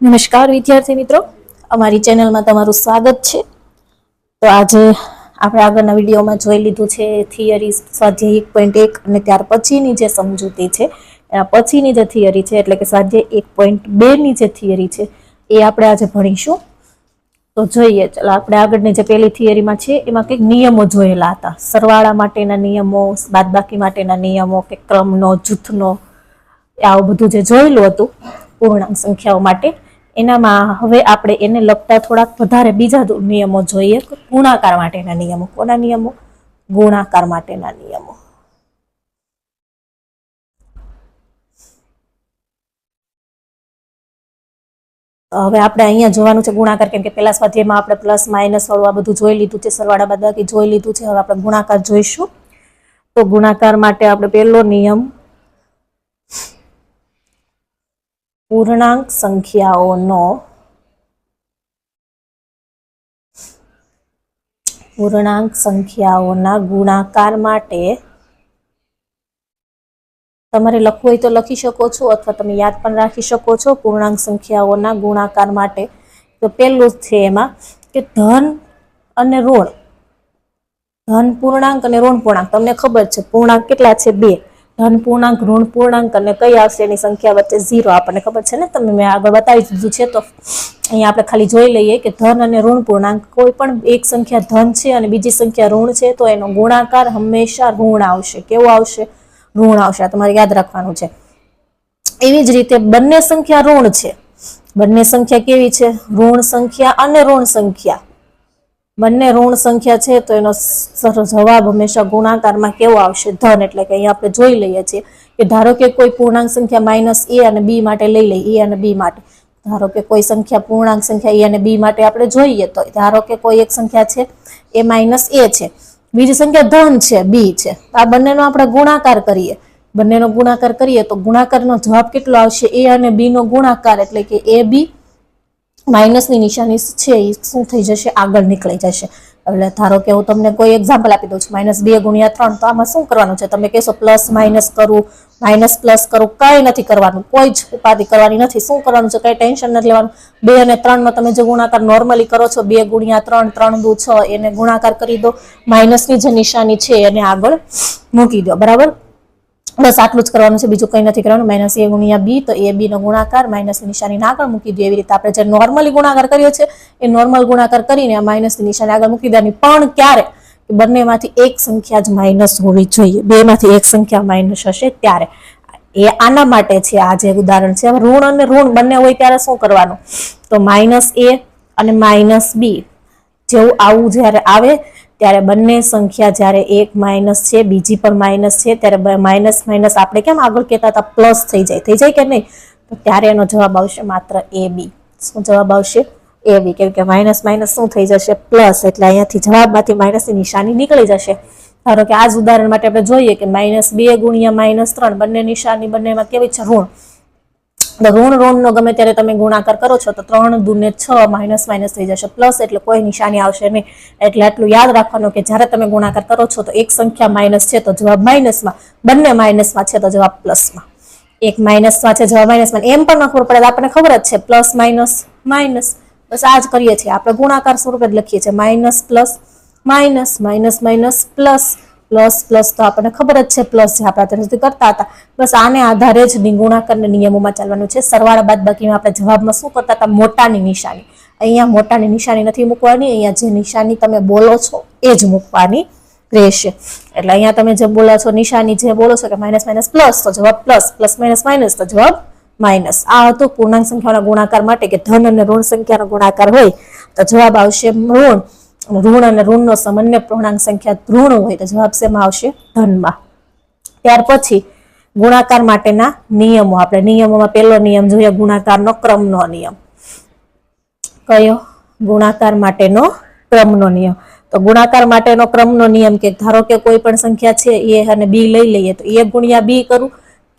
નમસ્કાર વિદ્યાર્થી મિત્રો. અમારી ચેનલમાં તમારું સ્વાગત છે. તો આજે આપણે આગળના વિડીયોમાં જોઈ લીધું છે થિયરી સ્વાધ્યાય એક પોઈન્ટ એક અને ત્યાર પછીની જે સમજૂતી છે, એના પછીની જે થિયરી છે, એટલે કે સ્વાધ્યાય એક પોઈન્ટ બેની જે થિયરી છે, એ આપણે આજે ભણીશું. તો જોઈએ, ચાલો આપણે આગળની જે પહેલી થિયરીમાં છે, એમાં કંઈક નિયમો જોયેલા હતા. સરવાળા માટેના નિયમો, બાદબાકી માટેના નિયમો, કે ક્રમનો, જૂથનો, આવું બધું જે જોયેલું હતું, પૂર્ણાંક સંખ્યાઓ માટે. એનામાં હવે આપણે એને લગતા થોડાક વધારે બીજા નિયમો જોઈએ. ગુણાકાર માટેના નિયમો. કોના નિયમો? ગુણાકાર માટેના નિયમો. હવે આપણે અહીંયા જોવાનું છે ગુણાકાર, કેમ કે પેલા સ્વાધ્યાયમાં આપણે પ્લસ, માઇનસ વાળું આ બધું જોઈ લીધું છે. સરવાળા બાદબાકી જોઈ લીધું છે. હવે આપણે ગુણાકાર જોઈશું. તો ગુણાકાર માટે આપણે પહેલો નિયમ પૂર્ણાંક સંખ્યાઓનો પૂર્ણાંક સંખ્યાઓના ગુણાકાર માટે તમારે લખવું હોય તો લખી શકો છો અથવા તમે યાદ પણ રાખી શકો છો પૂર્ણાંક સંખ્યાઓના ગુણાકાર માટે. તો પહેલું છે એમાં કે ધન અને ઋણ. ધન પૂર્ણાંક અને ઋણ પૂર્ણાંક. તમને ખબર છે પૂર્ણાંક કેટલા છે? બે. ધન પૂર્ણાંક, ઋણ પૂર્ણાંક અને કઈ આવશે એની સંખ્યા વચ્ચે ઝીરો આપણને ખબર છે ને? તમે મેં આગળ બતાવી દીધું છે, તો અહીંયા આપણે ખાલી જોઈ લઈએ કે ધન અને ઋણ પૂર્ણાંક કોઈ પણ એક સંખ્યા ધન છે અને બીજી સંખ્યા ઋણ છે, તો એનો ગુણાકાર હંમેશા ઋણ આવશે. કેવો આવશે? ઋણ આવશે. આ તમારે યાદ રાખવાનું છે. એવી જ રીતે બંને સંખ્યા ઋણ છે. બંને સંખ્યા કેવી છે? ઋણ સંખ્યા અને ઋણ સંખ્યા. બંને ઋણ સંખ્યા છે, તો એનો જવાબ હંમેશા ગુણાકારમાં કેવો આવશે? ધન, એટલે કે અહીંયા આપણે જોઈ લઈએ છીએ કે ધારો કે કોઈ પૂર્ણાંક સંખ્યા માઇનસ એ અને બી માટે લઈ લઈએ, એ અને બી માટે. ધારો કે કોઈ સંખ્યા, પૂર્ણાંક સંખ્યા એ અને બી માટે આપણે જોઈએ, તો ધારો કે કોઈ એક સંખ્યા છે, એ માઇનસ એ છે. બીજી સંખ્યા ધન છે, બી છે. આ બંનેનો આપણે ગુણાકાર કરીએ. બંનેનો ગુણાકાર કરીએ તો ગુણાકારનો જવાબ કેટલો આવશે? એ અને બી નો ગુણાકાર, એટલે કે એ બી માઇનસની નિશાની છે એ શું થઈ જશે? આગળ નીકળી જશે. એટલે ધારો કે હું તમને કોઈ એક્ઝામ્પલ આપી દઉં છું. માઇનસ બે ગુણ્યા ત્રણ. તો આમાં શું કરવાનું છે? તમે કહેશો પ્લસ માઇનસ કરું, માઇનસ પ્લસ કરું, કંઈ નથી કરવાનું. કોઈ જ ઉપાધિ કરવાની નથી. શું કરવાનું છે? કંઈ ટેન્શન નથી લેવાનું. બે અને ત્રણનો તમે જે ગુણાકાર નોર્મલી કરો છો, બે ગુણ્યા ત્રણ ત્રણ દુ છ, એને ગુણાકાર કરી દો. માઇનસની જે નિશાની છે એને આગળ મૂકી દો. બરાબર? બસ આટલું જ કરવાનું છે. બીજું કંઈ નથી કરવાનું. માઇનસ એ ગુણ્યા બી, તો એ બીનો ગુણાકાર, માઇનસની નિશાની આગળ મૂકી દઈએ એવી રીતે આપણે જે નોર્મલી ગુણાકાર કર્યો છે, એ નોર્મલ ગુણાકાર કરીને આ માઇનસની નિશાની આગળ મૂકી દેવાની. પણ ક્યારે? બંનેમાંથી એક સંખ્યા જ માઇનસ હોવી જોઈએ. બેમાંથી એક સંખ્યા માઇનસ હશે ત્યારે. એ આના માટે છે આ જે ઉદાહરણ છે. ઋણ અને ઋણ બંને હોય ત્યારે શું કરવાનું? તો માઇનસ એ અને માઇનસ બી જેવું આવું જ્યારે આવે ત્યારે બંને સંખ્યા જ્યારે એક માઇનસ છે, બીજી પણ માઇનસ છે, ત્યારે માઇનસ માઇનસ આપણે કેમ આગળ કહેતા હતા? પ્લસ થઈ જાય. થઈ જાય કે નહીં? તો ત્યારે એનો જવાબ આવશે માત્ર એ બી. શું જવાબ આવશે? એ બી. કેમ કે માઇનસ માઇનસ શું થઈ જશે? પ્લસ. એટલે અહીંયાથી જવાબમાંથી માઇનસની નિશાની નીકળી જશે. ધારો કે આ જ ઉદાહરણ માટે આપણે જોઈએ કે માઇનસ બે ગુણ્યા માઇનસ ત્રણ. બંને નિશાની બંનેમાં કેવી છે? ઋણ. ઋણ ઋણનો ગમે ત્યારે તમે ગુણાકાર કરો છો, તો ત્રણ દુને છ માઇનસ માઇનસ થઈ જશે. પ્લસ એટલે કોઈ નિશાની આવશે નહીં. એટલે આટલું યાદ રાખવાનું કે જ્યારે તમે ગુણાકાર કરો છો, તો એક સંખ્યા માઇનસ છે, તો જવાબ માઇનસમાં. બંને માઇનસમાં છે, તો જવાબ પ્લસમાં. એક માઇનસમાં છે, જવાબ માઇનસમાં. એમ પણ ન ખબર પડે આપણને ખબર જ છે. Plus minus minus. બસ આ જ કરીએ છીએ. આપણે ગુણાકાર સ્વરૂપે જ લખીએ છીએ. Minus plus minus minus minus plus. Plus plus તો આપણને ખબર જ છે, પ્લસ જે આપણે અત્યાર સુધી કરતા હતા. બસ આને આધારે જ ગુણાકારના નિયમોમાં ચાલવાનું છે. સરવાળા બાદ બાકીમાં આપણે જવાબમાં શું કરતા હતા? મોટાની નિશાની. અહીંયા મોટાની નિશાની નથી મૂકવાની, અહીંયા જે નિશાની તમે બોલો છો એ જ મૂકવાની રહેશે. એટલે અહીંયા તમે જે બોલો છો, નિશાની જે બોલો છો કે માઇનસ માઇનસ, પ્લસ, તો જવાબ પ્લસ પ્લસ, માઇનસ માઇનસ, તો જવાબ માઇનસ. આ હતું પૂર્ણાંક સંખ્યાના ગુણાકાર માટે કે ધન અને ઋણ સંખ્યાનો ગુણાકાર હોય તો જવાબ આવશે ઋણ. ઋણ અને ઋણનો સામાન્ય પૂર્ણાંક સંખ્યા ઋણ હોય તો જવાબ શેમાં આવશે? ધનમાં. ત્યાર પછી ગુણાકાર માટેના નિયમો. આપણે નિયમોમાં પહેલો નિયમ જોઈએ, ગુણાકારનો ક્રમનો નિયમ. કયો? ગુણાકાર માટેનો ક્રમનો નિયમ. તો ગુણાકાર માટેનો ક્રમનો નિયમ કે ધારો કે કોઈ પણ સંખ્યા છે એ અને બી લઈ લઈએ તો એ ગુણ્યા બી કરું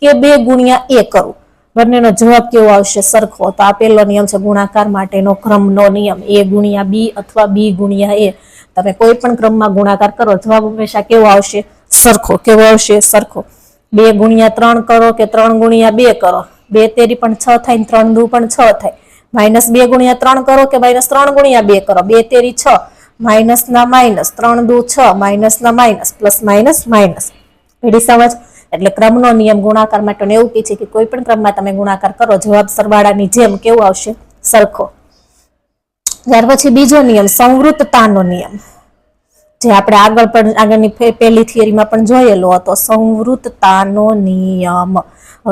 કે બે ગુણ્યા એ કરું? બંનેનો જવાબ કેવો આવશે? સરખો. તો આ પહેલો નિયમ છે ગુણાકાર માટેનો ક્રમનો નિયમ. એ ગુણ્યા બી અથવા બી ગુણ્યા એ. તમે કોઈ પણ ક્રમમાં ગુણાકાર કરો, જવાબ હંમેશા કેવો આવશે? સરખો. કેવો આવશે? સરખો. બે ગુણ્યા ત્રણ કરો કે ત્રણ ગુણ્યા બે કરો? બે તેરી પણ છ થાય ને ત્રણ દુ પણ છ થાય. માઇનસ બે ગુણ્યા ત્રણ કરો કે માઇનસ ત્રણ ગુણ્યા બે કરો? બે તેરી છ. માઇનસ ના માઇનસ. ત્રણ દુ છ. માઇનસ ના માઇનસ. Plus minus minus. એડી સમજ? એટલે ક્રમનો નિયમ ગુણાકાર માટેનો એવું કહે છે કે કોઈ પણ ક્રમમાં તમે ગુણાકાર કરો, જવાબ સરવાળાની જેમ કેવું આવશે? સરખો. ત્યાર પછી બીજો નિયમ સંવૃતતાનો નિયમ. જે આપણે આગળ પણ, આગળની પહેલી થિયરીમાં પણ જોયેલો હતો. સંવૃતતાનો નિયમ.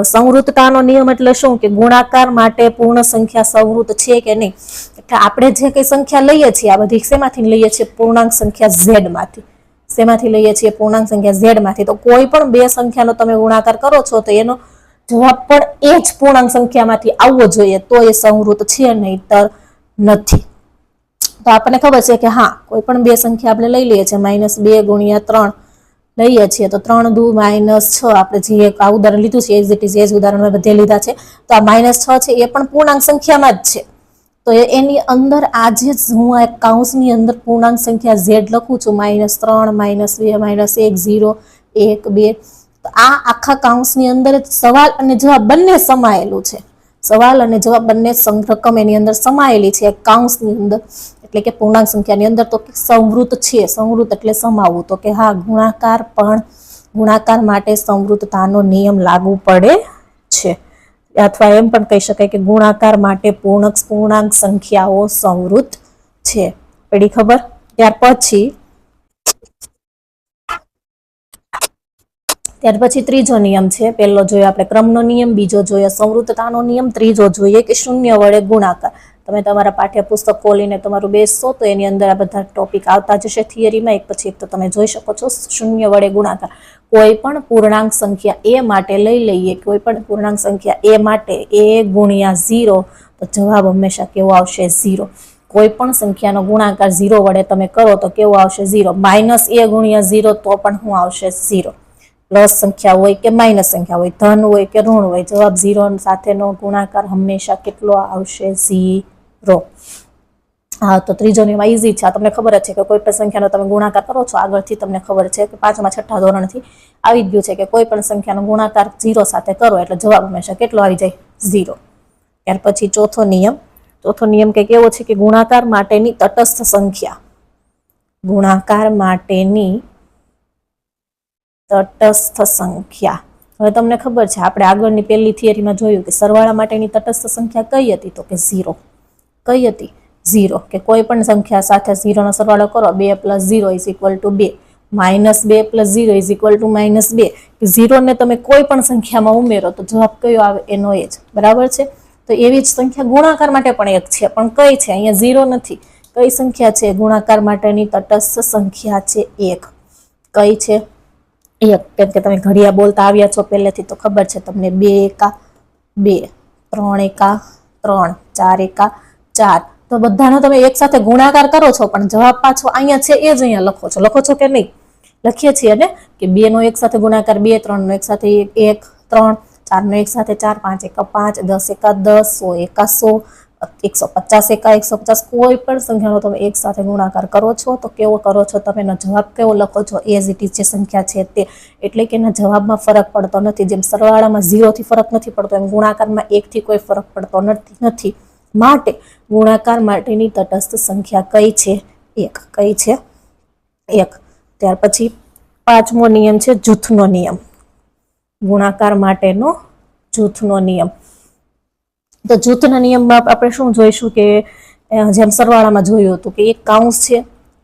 સંવૃતતાનો નિયમ એટલે શું? કે ગુણાકાર માટે પૂર્ણ સંખ્યા સંવૃત છે કે નહીં? એટલે આપણે જે કઈ સંખ્યા લઈએ છીએ, આ બધી શેમાંથી લઈએ છીએ? પૂર્ણાંક સંખ્યા ઝેડમાંથી શેમાંથી લઈએ છીએ? પૂર્ણાંક સંખ્યા ઝેડમાંથી. તો કોઈ પણ બે સંખ્યાનો તમે ગુણાકાર કરો છો, તો એનો જવાબ પણ એ જ પૂર્ણાંક સંખ્યામાંથી આવવો જોઈએ. તો એ સંવૃત છે નહીતર નથી. તો આપણને ખબર છે કે હા, કોઈ પણ બે સંખ્યા આપણે લઈ લઈએ છીએ. માઇનસ બે ગુણ્યા ત્રણ લઈએ છીએ. તો ત્રણ દુ માઇનસ છ. આપણે જે એક આ ઉદાહરણ લીધું છે એઝ ઇટ ઇઝ એ જ ઉદાહરણ બધે લીધા છે. તો આ માઇનસ છ છે, એ પણ પૂર્ણાંક સંખ્યામાં જ છે. તો એની અંદર આજે જ હું આ કાઉન્સની અંદર પૂર્ણાંક સંખ્યા ઝેડ લખું છું. માઇનસ ત્રણ, માઇનસ બે, માઇનસ એક, ઝીરો, એક, બે. તો આ આખા કાઉન્સની અંદર જ સવાલ અને જવાબ બંને સમાયેલું છે. સવાલ અને જવાબ બંને રકમ એની અંદર સમાયેલી છે કાઉન્સની અંદર. એટલે કે પૂર્ણાંક સંખ્યાની અંદર તો સંવૃત છે. સંવૃત એટલે સમાવવું. તો કે હા, ગુણાકાર પણ ગુણાકાર માટે સંવૃતતાનો નિયમ લાગુ પડે. અથવા એમ પણ કહી શકાય કે ગુણાકાર માટે પૂર્ણક પૂર્ણાંક સંખ્યાઓ સંવૃત છે. પડી ખબર? ત્યાર પછી ત્યાર પછી ત્રીજો નિયમ છે. પહેલો જોઈએ આપણે ક્રમનો નિયમ, બીજો જોઈએ સંવૃતતાનો નિયમ, ત્રીજો જોઈએ કે શૂન્ય વડે ગુણાકાર. તમે તમારા પાઠ્યપુસ્તક ખોલીને તમારું બેસશો તો એની અંદર આ બધા ટોપિક આવતા જશે થિયરીમાં એક પછી એક તો તમે જોઈ શકો છો શૂન્ય વડે ગુણાકાર. કોઈ પણ પૂર્ણાંક સંખ્યા એ માટે લઈ લઈએ, કોઈ પણ પૂર્ણાંક સંખ્યા એ માટે એ ગુણ્યા ઝીરો તો જવાબ હંમેશા કેવો આવશે ઝીરો કોઈ પણ સંખ્યાનો ગુણાકાર ઝીરો વડે તમે કરો તો કેવો આવશે ઝીરો માઇનસ એ ગુણ્યા ઝીરો તો પણ શું આવશે ઝીરો પ્લસ સંખ્યા હોય કે માઇનસ સંખ્યા હોય, ધન હોય કે ઋણ હોય, જવાબ ઝીરો સાથેનો ગુણાકાર હંમેશા કેટલો આવશે ઝીરો હા, તો ત્રીજો નિયમ ઇઝી છે. આ તમને ખબર જ છે કે કોઈ પણ સંખ્યાનો તમે ગુણાકાર કરો છો, આગળથી તમને ખબર છે કે પાંચમા છઠ્ઠા ધોરણથી આવી ગયું છે કે કોઈ પણ સંખ્યાનો ગુણાકાર ઝીરો સાથે કરો એટલે જવાબ હંમેશા કેટલો આવી જાય? ઝીરો. ત્યાર પછી ચોથો નિયમ. ચોથો નિયમ કંઈક એવો છે કે ગુણાકાર માટેની તટસ્થ સંખ્યા. ગુણાકાર માટેની તટસ્થ સંખ્યા. હવે તમને ખબર છે, આપણે આગળની પહેલી થિયરીમાં જોયું કે સરવાળા માટેની તટસ્થ સંખ્યા કઈ હતી? તો કે ઝીરો. કઈ હતી? ઝીરો. કે કોઈ પણ સંખ્યા સાથે ઝીરોનો સરવાળો કરો, બે plus zero is equal to બે. માઇનસ બે plus zero is equal to minus બે. ઝીરોને તમે કોઈ પણ સંખ્યામાં ઉમેરો, તો જવાબ કયો આવે? એનો એ જ. બરાબર છે? તો એવી જ સંખ્યા ગુણાકાર માટે પણ એક છે. પણ કઈ છે? અહીંયા ઝીરો નથી. કઈ સંખ્યા છે? ગુણાકાર માટેની તટસ્થ સંખ્યા છે એક. કઈ છે? એક. કેમ કે તમે ઘડિયા બોલતા આવ્યા છો પહેલેથી, તો ખબર છે તમને. બે એકા, બે. ત્રણ એકા, ત્રણ. ચાર એકા ચાર તો બધાનો તમે એક સાથે ગુણાકાર કરો છો, પણ જવાબ પાછો અહીંયા છે, એ જ અહીંયા લખો છો. લખો છો કે નહીં? લખીએ છીએ ને કે બે નો એક સાથે ગુણાકાર, બે ત્રણ નો એક સાથે એક ત્રણ ચાર નો એક સાથે ચાર, પાંચ, એકા, પાંચ, દસ, એકા, દસ, સો, એકા, સો, એકસો પચાસ, એકા, એકસો પચાસ. કોઈ પણ સંખ્યાનો તમે એક સાથે ગુણાકાર કરો છો, તો કેવો કરો છો તમે? એનો જવાબ કેવો લખો છો? એઝ ઇટ ઇઝ જે સંખ્યા છે તે. એટલે કે એના જવાબમાં ફરક પડતો નથી. જેમ સરવાળામાં ઝીરોથી ફરક નથી પડતો, એમ ગુણાકારમાં એકથી કોઈ ફરક પડતો નથી. નથી. માટે, ગુણાકાર માટેની તટસ્થ સંખ્યા કઈ છે? એક, કઈ છે? એક. ત્યાર પછી પાંચમો નિયમ છે જૂથનો નિયમ. ગુણાકાર માટેનો જૂથનો નિયમ. તો જૂથના નિયમમાં આપણે શું જોઈશું કે જેમ સરવાળામાં જોયું હતું કે એક કાઉન્સ છે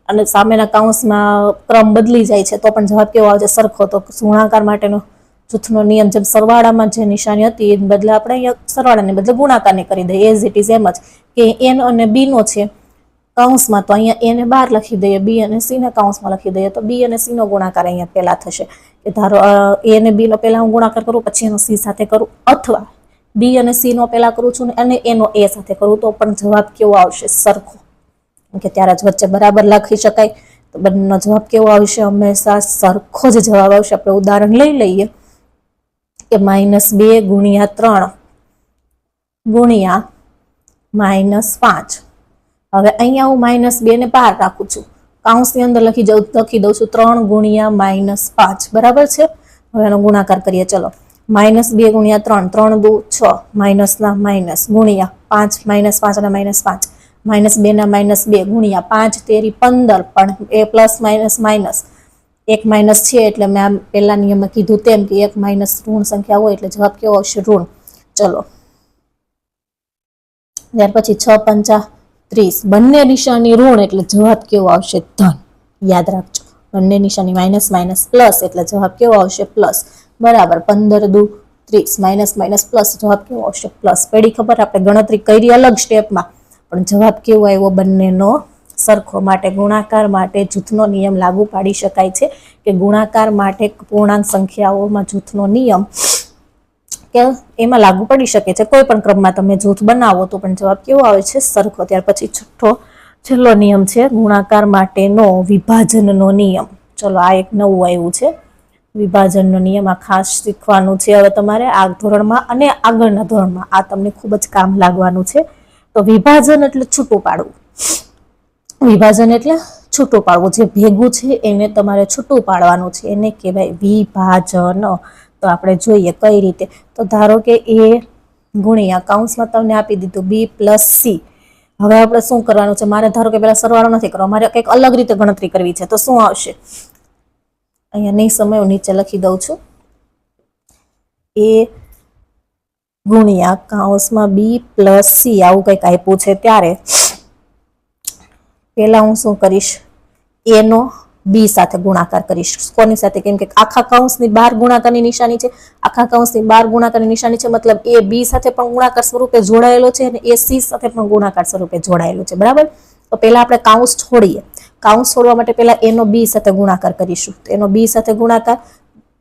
અને સામેના કાઉન્સમાં ક્રમ બદલી જાય છે, તો પણ જવાબ કેવો આવે છે સરખો. તો ગુણાકાર માટેનો જૂથનો નિયમ જેમ સરવાળામાં જે નિશાની હતી એ બદલે આપણે અહીંયા સરવાળાને બદલે ગુણાકારને કરી દઈએ. એઝ ઇટ ઇઝ એમ જ કે એન અને બીનો છે કાઉન્સમાં તો અહીંયા એને બાર લખી દઈએ બી અને સીને કાઉન્સમાં લખી દઈએ, તો બી અને સી નો ગુણાકાર અહીંયા પહેલાં થશે. કે ધારો એ અને બી પહેલાં હું ગુણાકાર કરું, પછી એનો સી સાથે કરું, અથવા બી અને સી નો પહેલા કરું છું અને એનો એ સાથે કરું, તો પણ જવાબ કેવો આવશે? સરખો. કે ત્યારે જ વચ્ચે બરાબર લખી શકાય. તો બંનેનો જવાબ કેવો આવશે? હંમેશા સરખો જ જવાબ આવશે. આપણે ઉદાહરણ લઈ લઈએ. કે માઇનસ બે ગુણ્યા ત્રણ ગુણ્યા માઇનસ પાંચ. હવે અહીંયા હું માઇનસ બે ને બાર રાખું છું. કાઉન્સની અંદર લખી જાઉં, લખી દઉં છું ત્રણ ગુણ્યા માઇનસ પાંચ. બરાબર છે? હવે એનો ગુણાકાર કરીએ, ચલો. માઇનસ બે ગુણ્યા ત્રણ ત્રણ દુ છ. માઇનસના માઇનસ ગુણ્યા પાંચ. માઇનસ પાંચના માઇનસ પાંચ. માઇનસ બેના માઇનસ બે ગુણ્યા પાંચ. તેરી પંદર પણ એ પ્લસ માઇનસ માઇનસ. એક માઇનસ છે એટલે મેં આમ પહેલા નિયમમાં કીધું તેમ કે એક માઇનસ ઋણ સંખ્યા હોય એટલે જવાબ કેવો આવશે ઋણ. ચલો. ત્યાર પછી છ પંચા ત્રીસ. બંને નિશાની ઋણ એટલે જવાબ કેવો આવશે ધન. યાદ રાખજો. બંને નિશાની માઇનસ માઇનસ પ્લસ એટલે જવાબ કેવો આવશે પ્લસ. બરાબર. પંદર દુ ત્રીસ. માઇનસ માઇનસ પ્લસ જવાબ કેવો આવશે પ્લસ. પેડી ખબર? આપણે ગણતરી કરી અલગ સ્ટેપમાં. પણ જવાબ કેવો આવ્યો બંનેનો? સરખો માટે, ગુણાકાર માટે જૂથનો નિયમ લાગુ પાડી શકાય છે કે ગુણાકાર માટે પૂર્ણાંક સંખ્યાઓમાં જૂથનો નિયમ કે એમાં લાગુ પડી શકે છે. કોઈ પણ ક્રમમાં તમે જૂથ બનાવો તો પણ જવાબ કેવો આવે છે? સરખો. ત્યાર પછી છઠ્ઠો, છેલ્લો નિયમ છે ગુણાકાર માટેનો વિભાજનનો નિયમ. ચલો, આ એક નવું આવ્યું છે. વિભાજનનો નિયમ આ ખાસ શીખવાનું છે હવે તમારે આ ધોરણમાં અને આગળના ધોરણમાં. આ તમને ખૂબ જ કામ લાગવાનું છે. તો વિભાજન એટલે છૂટું પાડવું. વિભાજન એટલે છૂટું પાડવું. જે ભેગું છે એને તમારે છૂટું પાડવાનું છે. એને કહેવાય વિભાજન. તો આપણે જોઈએ કઈ રીતે? તો ધારો કે એ ગુણ્યા કાઉન્સમાં તમને આપી દીધું બી પ્લસ સી. હવે આપણે શું કરવાનું છે? મારે ધારો કે પહેલાં સરવાળો નથી કરવો. મારે કંઈક અલગ રીતે ગણતરી કરવી છે. તો શું આવશે? અહીંયા નહીં સમય, હું નીચે લખી દઉં છું. એ ગુણ્યા કાઉન્સમાં બી પ્લસ સી આવું કંઈક આપ્યું છે ત્યારે પહેલા હું શું કરીશ? એનો બી સાથે ગુણાકાર કરીશ. કોની સાથે? કેમ કે આખા કૌંસની બાર ગુણાકારની નિશાની છે. આખા કૌંસની બાર ગુણાકારની નિશાની છે, મતલબ એ બી સાથે પણ ગુણાકાર સ્વરૂપે જોડાયેલો છે અને એ સી સાથે પણ ગુણાકાર સ્વરૂપે જોડાયેલો છે. બરાબર? તો પહેલા આપણે કાઉન્સ છોડીએ. કાઉન્સ છોડવા માટે પહેલા એનો બી સાથે ગુણાકાર કરીશું. એનો બી સાથે ગુણાકાર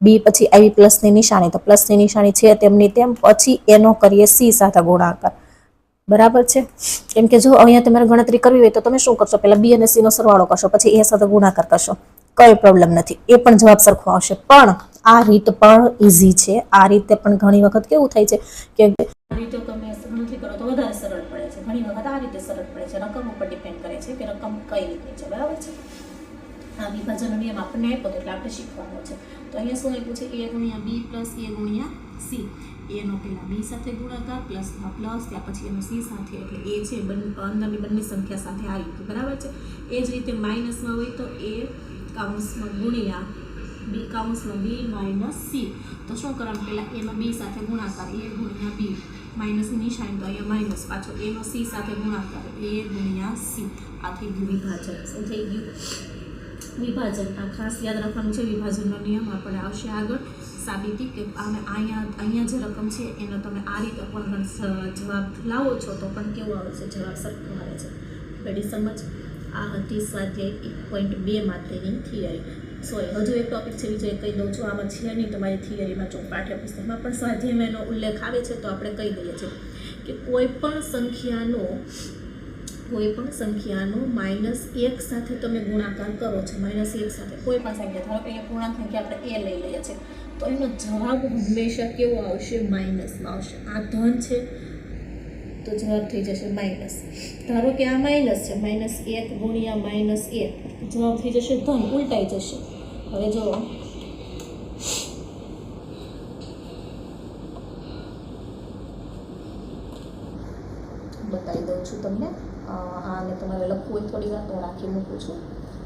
બી પછી આવી પ્લસની નિશાની. તો પ્લસની નિશાની છે તેમની તેમ, પછી એનો કરીએ સી સાથે ગુણાકાર. બરાબર છે? કેમ કે જો અહીંયા તમારે ગણતરી કરવી હોય તો તમે શું કરશો? પહેલાં બી અને સી નો સરવાળો કરશો, પછી એ સાથે ગુણાકાર કરશો. કઈ પ્રોબ્લેમ નથી. એ પણ જવાબ સરખો આવશે. પણ આ રીત પણ ઇઝી છે. આ રીતે પણ ઘણી વખત કેવું થાય છે કે સરળ પડે છે. આ રીતે બરાબર છે? નિયમ આપણને આપ્યો એટલે આપણે શીખવાનો છે. તો અહીંયા શું આપ્યું છે? એ ગુણ્યા બી પ્લસ એ ગુણ્યા સી એનો પહેલાં બી સાથે ગુણાકાર, પ્લસ પ્લસ, ત્યાર પછી એનો સી સાથે, એટલે એ છે અંદરની બંને સંખ્યા સાથે આવી બરાબર છે? એ જ રીતે માઇનસમાં હોય તો એ કાઉન્સમાં ગુણ્યા બી કાઉન્સમાં બી માઇનસ સી. તો શું કરવાનું? પહેલાં એનો બી સાથે ગુણાકાર, એ ગુણ્યા બી. માઇનસની નિશાની તો અહીંયા માઇનસ, પાછો એનો સી સાથે ગુણાકાર, એ ગુણ્યા સી. આ થઈ ગયું વિભાજન થઈ ગયું? વિભાજન, આ ખાસ યાદ રાખવાનું છે, વિભાજનનો નિયમ આપણે આવશે આગળ. સાબિતી કે અમે અહીંયા અહીંયા જે રકમ છે, એનો તમે આ રીતે પણ જવાબ લાવો છો, તો પણ કેવો આવે છે જવાબ સરખો આવે છે. પેલી સમજ આ હતી સ્વાધ્યાય એક પોઈન્ટ બે માટેની થિયરી. સોરી હજુ એક ટોપિક છે, બીજો એ કહી દઉં છું. આમાં છે નહીં, તમારી થિયરીમાં જો પાઠ્યપુસ્તકમાં પણ સ્વાધ્યાયમાં એનો ઉલ્લેખ આવે છે, તો આપણે કહી દઈએ છીએ કે કોઈ પણ સંખ્યાનો, કોઈ પણ સંખ્યાનો માઇનસ એક સાથે તમે ગુણાકાર કરો છો, માઇનસ એક સાથે, કોઈ પણ સંખ્યા. ધારો કે અહીંયા પૂર્ણાંક સંખ્યા આપણે એ લઈ લઈએ છીએ. તો એનો જવાબ હંમેશા કેવો આવશે? માઇનસમાં આવશે. આ ધન છે, તો જવાબ થઈ જશે માઇનસ ધારો કે આ માઇનસ છે માઇનસ એક ગુણ્યા માઇનસ એક. જવાબ થઈ જશે ધન, ઉલટાઈ જશે. હવે જો બતાવી દઉં છું તમને. આને તમારે લખવું હોય થોડી વાર, તો રાખી મૂકું છું.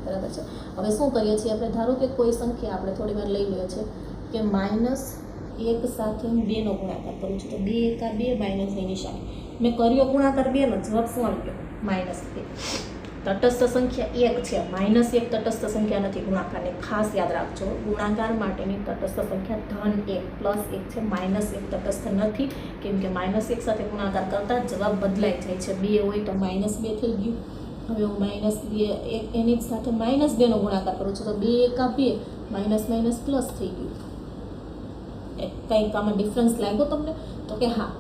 બરાબર છે? હવે શું કરીએ છીએ આપણે? ધારો કે કોઈ સંખ્યા આપણે થોડી વાર લઈ લઈએ છીએ કે માઇનસ એક સાથે હું બેનો ગુણાકાર કરું છું. તો બે એકા બે માઇનસની નિશાની. મેં કર્યો ગુણાકાર બેનો, જવાબ શું આપ્યો? માઇનસ બે. તટસ્થ સંખ્યા એક છે. માઇનસ એક તટસ્થ સંખ્યા નથી ગુણાકારને. ખાસ યાદ રાખજો, ગુણાકાર માટેની તટસ્થ સંખ્યા ધન એક પ્લસ એક છે. માઇનસ એક તટસ્થ નથી. કેમ કે માઇનસ એક સાથે ગુણાકાર કરતાં જવાબ બદલાઈ જાય છે. બે હોય તો માઇનસ બે થઈ ગયું. હવે હું માઇનસ બે, એક, એની સાથે માઇનસ બેનો ગુણાકાર કરું છું. તો બે એકા બે, માઇનસ માઇનસ પ્લસ થઈ ગયું. કંઈક આમાં ડિફરન્સ લાગ્યો તમને? તો કે હા.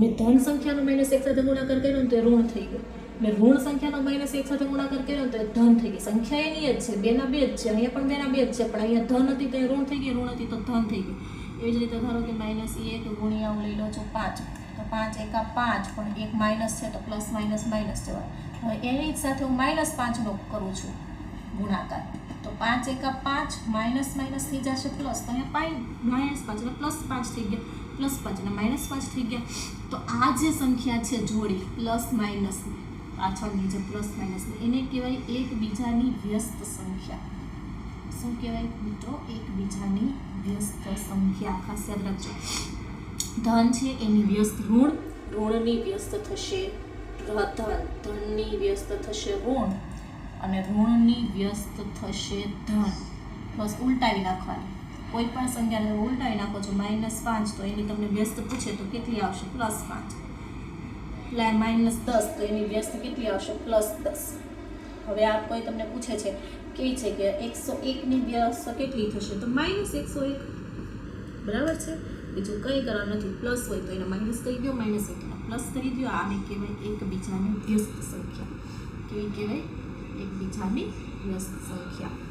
મેં ધન સંખ્યાનો માઇનસ એક સાથે ગુણાકાર કર્યો ને તો ઋણ થઈ ગયું. મેં ઋણ સંખ્યાનો માઇનસ એક સાથે ગુણાકાર કર્યો ને તો ધન થઈ ગઈ સંખ્યા એની જ છે બેના બે જ છે, અહીંયા પણ બેના બે જ છે, પણ અહીંયા ધન હતી તો ઋણ થઈ ગઈ ઋણ હતી તો ધન થઈ ગઈ એવી જ રીતે ધારો કે માઇનસ એક ગુણ્યા હું લઈ લો છો પાંચ. તો પાંચ એકા પાંચ પણ એક માઇનસ છે તો પ્લસ માઇનસ માઇનસ જવાય. હવે એની સાથે હું માઇનસ પાંચનો કરું છું ગુણાકાર. પાંચ એકા પાંચ, માઇનસ માઇનસ થઈ જશે પ્લસ. તો અહીંયા પાઈ માઇનસ પાંચ, એટલે પ્લસ પાંચ થઈ ગયા. પ્લસ પાંચ અને માઇનસ પાંચ થઈ ગયા. તો આ જે સંખ્યા છે જોડી, પ્લસ માઇનસની પાછળની જે પ્લસ માઇનસની એને કહેવાય એકબીજાની વ્યસ્ત સંખ્યા. શું કહેવાય મિત્રો? એકબીજાની વ્યસ્ત સંખ્યા. ખાસ યાદ રાખજો. ધન છે એની વ્યસ્ત ઋણ, ઋણની વ્યસ્ત થશે. ધન ધનની વ્યસ્ત થશે ઋણ. અને ઋણની વ્યસ્ત થશે ધન. બસ ઉલટાવી નાખવાની. કોઈ પણ સંખ્યાને ઉલટાવી નાખો છો માઇનસ પાંચ, તો એની તમને વ્યસ્ત પૂછે તો કેટલી આવશે? પ્લસ પાંચ. માઇનસ દસ, તો એની વ્યસ્ત કેટલી આવશે? પ્લસ દસ. હવે આ કોઈ તમને પૂછે છે કે છે કે એકસો એકની વ્યસ્ત કેટલી થશે? તો માઇનસ એકસો એક. બરાબર છે? બીજું કંઈ કરવાનું નથી. પ્લસ હોય તો એને માઇનસ કરી દો માઇનસ એકને પ્લસ કરી દો આને કહેવાય એકબીજાની વ્યસ્ત સંખ્યા. કેવી કહેવાય એકબીજાની વ્યસ્ત સંખ્યા